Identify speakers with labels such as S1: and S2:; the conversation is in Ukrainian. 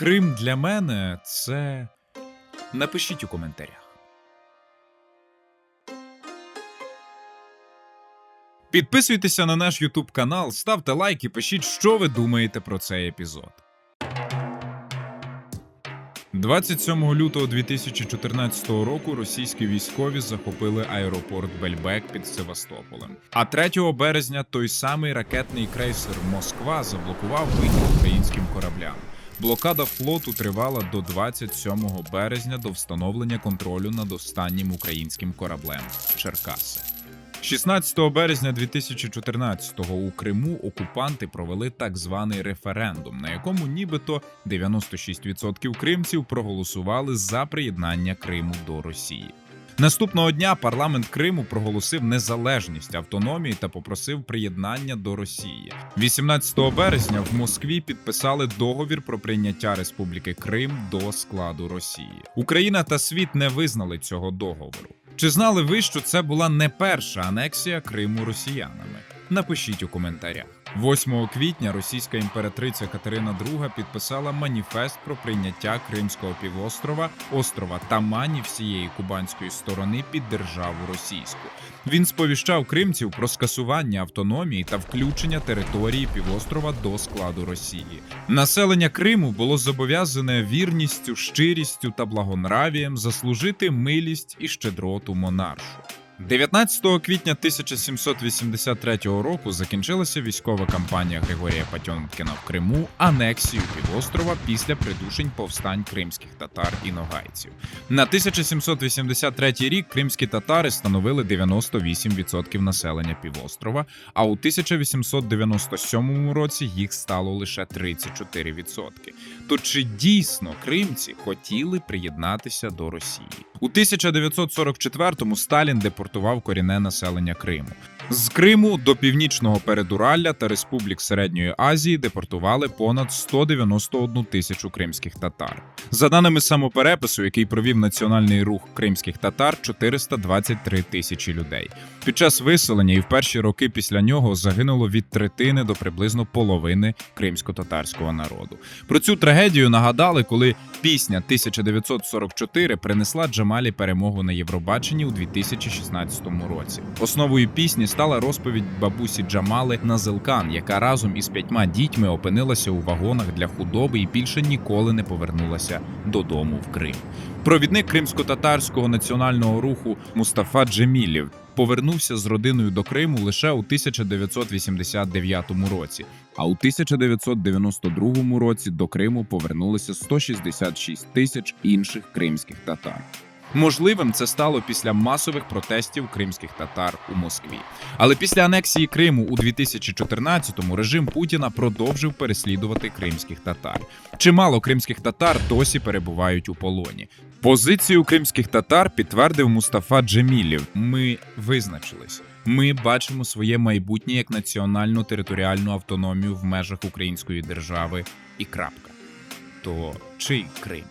S1: Крим для мене це. Напишіть у коментарях. Підписуйтеся на наш YouTube канал, ставте лайк і пишіть, що ви думаєте про цей епізод. 27 лютого 2014 року російські військові захопили аеропорт Бельбек під Севастополем. А 3 березня той самий ракетний крейсер Москва заблокував вихід українським кораблям. Блокада флоту тривала до 27 березня до встановлення контролю над останнім українським кораблем Черкаси. 16 березня 2014-го у Криму окупанти провели так званий референдум, на якому нібито 96% кримців проголосували за приєднання Криму до Росії. Наступного дня парламент Криму проголосив незалежність автономії та попросив приєднання до Росії. 18 березня в Москві підписали договір про прийняття Республіки Крим до складу Росії. Україна та світ не визнали цього договору. Чи знали ви, що це була не перша анексія Криму росіянами? Напишіть у коментарях. 8 квітня російська імператриця Катерина II підписала маніфест про прийняття Кримського півострова, острова Тамані всієї кубанської сторони під державу російську. Він сповіщав кримців про скасування автономії та включення території півострова до складу Росії. Населення Криму було зобов'язане вірністю, щирістю та благонравієм заслужити милість і щедроту монаршу. 19 квітня 1783 року закінчилася військова кампанія Григорія Патьомкіна в Криму анексію півострова після придушень повстань кримських татар і ногайців. На 1783 рік кримські татари становили 98% населення півострова, а у 1897 році їх стало лише 34%. То чи дійсно кримці хотіли приєднатися до Росії? У 1944-му Сталін депортував корінне населення Криму. З Криму до північного передуралля та республік Середньої Азії депортували понад 191 тисячу кримських татар. За даними самоперепису, який провів національний рух кримських татар, 423 тисячі людей. Під час виселення і в перші роки після нього загинуло від третини до приблизно половини кримсько-татарського народу. Про цю трагедію нагадали, коли пісня 1944 принесла Джамалі перемогу на Євробаченні у 2016 році. Основою пісні стала розповідь бабусі Джамали Назелкан, яка разом із п'ятьма дітьми опинилася у вагонах для худоби і більше ніколи не повернулася додому в Крим. Провідник кримсько-татарського національного руху Мустафа Джемілів повернувся з родиною до Криму лише у 1989 році. А у 1992 році до Криму повернулися 166 тисяч інших кримських татар. Можливим це стало після масових протестів кримських татар у Москві. Але після анексії Криму у 2014-му режим Путіна продовжив переслідувати кримських татар. Чимало кримських татар досі перебувають у полоні. Позицію кримських татар підтвердив Мустафа Джемілів. Ми визначились. Ми бачимо своє майбутнє як національну територіальну автономію в межах української держави і крапка. То чий Крим?